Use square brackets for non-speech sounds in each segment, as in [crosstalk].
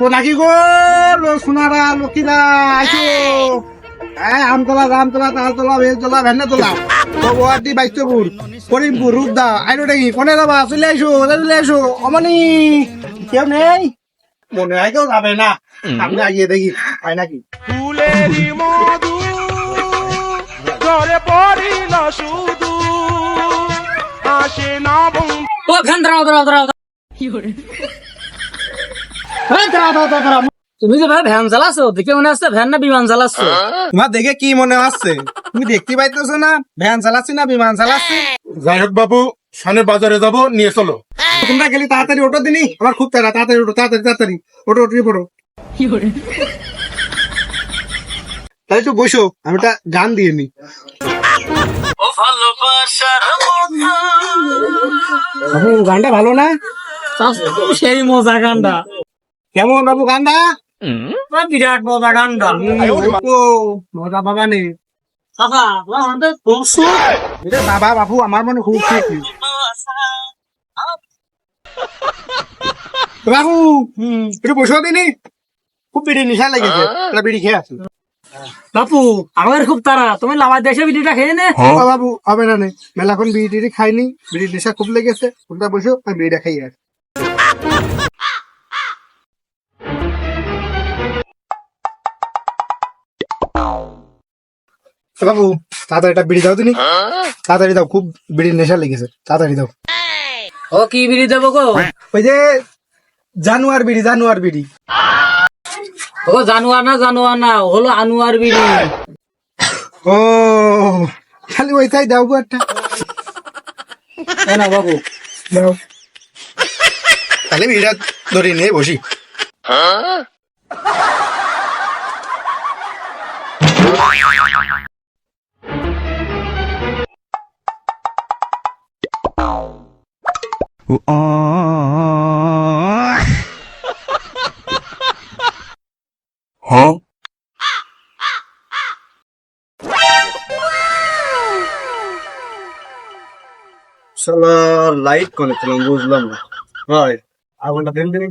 ও নাকি গো? সোনারা লক্ষ্মীরা আইসো হ্যাঁ আমতলা রামতলা তালতলা বেলতলা ভেন্নাতলা। গুয়াহাটি বাইশপুর করিমপুর রূপদা আইনো দেখি কোনে যাবা চলে আইসো চলে আইসো অমনি কেউ নেই? মনে হয় কেউ যাবে না। সামনে আগিয়ে দেখি হয় নাকি? শুধু। আসে না বন্ধু ও ফ্যান দাঁড়াও দাঁড়াও দাঁড়াও দাঁড়া, দাঁড়া। তুমি যে ভাই ভ্যান চালাচ্ছো দেখে মনে হচ্ছে ভ্যান না বিমান চালাচ্ছো তোমার দেখে কি মনে হচ্ছে? তুমি দেখতে পাইতেছো না ভ্যান চালাচ্ছি না বিমান চালাচ্ছি যাই হোক বাবু সামনে বাজারে যাব নিয়ে চলো। তোমরা গেলে তাড়াতাড়ি ওটো দিনি আমার খুব তাড়া তাড়াতাড়ি ওটো তাড়াতাড়ি তাড়াতাড়ি। ওটো ওটো পড়ো। তাহলে একটু বসো আমি একটা গান দিয়ে নি। গানটা ভালো না? সেই মজা গান্ডা কেমন বাবু গানটা বিরাট মজা গান্ডা ও মজা বাবা নেই এটা বাবা বাবু আমার মনে খুব [laughs] বাবু একটু বসো দিনি খুব বিড়ি নিশা লেগেছে। একটা বিড়ি খেয়ে আসি। বাপু আমার খুব তারা তুমি লাভার দেশে বিলিটা খেয়ে নে। বাবু হবে না নে। মেলাখন বিড়ি টিড়ি খাইনি। বিড়ি নেশা খুব লেগেছে। ওটা বসো বিড়িটা খাই আর বাবু তাড়াতাড়ি একটা বিড়ি দাও তুমি। তাড়াতাড়ি দাও খুব বিড়ির নেশা লেগেছে। তাড়াতাড়ি দাও। ও কি বিড়ি দেবো গো? ওই যে জানুয়ার বিড়ি জানুয়ার বিড়ি। ও জানুয়ার না জানুয়ার না হলো আনুয়ার বিড়ি। ও খালি ওই তাই দাও একটা। না বাবু। দাও। তাহলে বিড়িটা ধরে নিয়ে বসি। শালা লাইট কানেক্ট করলাম বুঝলাম না হয় আগুনটা দেন দিন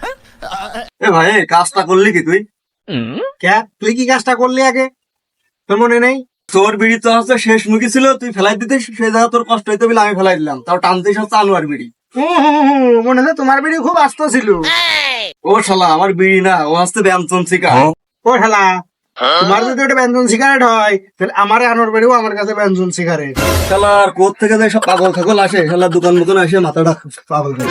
এ ভাই কাজটা করলি কি তুই? কে তুই কি কাজটা করলি আগে? তোর মনে নেই? তোর বিড়ি তো হচ্ছে শেষ মুখী ছিল তুই ফেলাই দিতে সেই জায়গা তোর কষ্ট হইতে বলে আমি ফেলাই দিলাম। তাও টানতেই হচ্ছে আনোয়ার বিড়ি। মনে নেই তোমার বিড়ি খুব আস্ত ছিল। ও শালা আমার বিড়ি না ও হচ্ছে ব্যঞ্জন শিকা ও ঠেলা তোমার যদি ওটা ব্যঞ্জন সিগারেট হয় তাহলে আমার আনোর বেড়েও আমার কাছে ব্যঞ্জন সিগারেট শালা আর কোথ থেকে যে সব পাগল খাগল আসে? শালা দোকান মতন আসে মাথাটা পাগল করে।